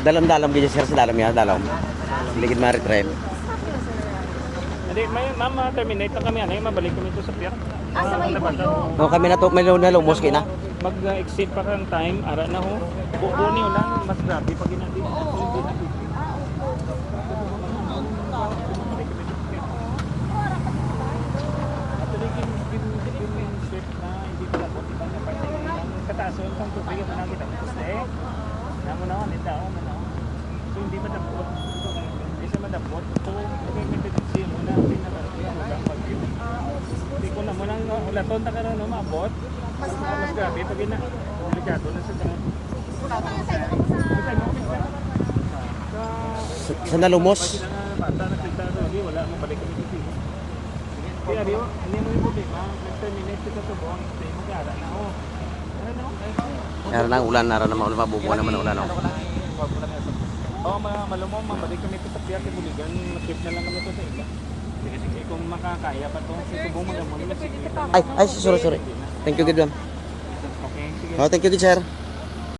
Dalam-dalam gid sir sa dalam ya, dalam. Ligid maritime. Hindi, may mama terminate na kami ano, yung mabalik kami to sa pier. Ah, sa may buyo. No kami na to may na lumos. Mag-exit pa kang time, ara na ho. Bukuni lang, mas grabe pag inadi. Hindi na. Actually, gin gin gin gin ship na hindi ko labot iba na parte ng katason kung tubig mo na kita. Gusto eh. Namo na ni tao man ako. So hindi madapot. Hindi siya madapot. So, may tendency mo na hindi na hanggang pag Hindi ko na mo nang ulaton ta karon maabot. Mas mas grabe pag ina. Delikado na sa tanong. Sa Sa, sa nalumos. bata na kita wala mo balik kami dito. Kaya di hindi mo yung problema. Nag-terminate kita sa buong stay mo kaya na oh. Na? Nara na ulan, nara na maulama bubuo naman ang ulan. oh. Oo, ma malumong, mabalik kami ito sa Piak Buligan. Mag-trip na lang kami ito sa iba. Sige, sige, kung makakaya pa na sige. Ay, ay sorry sorry. Thank you gid ma'am. Okay, sige. Oh, thank you gid sir.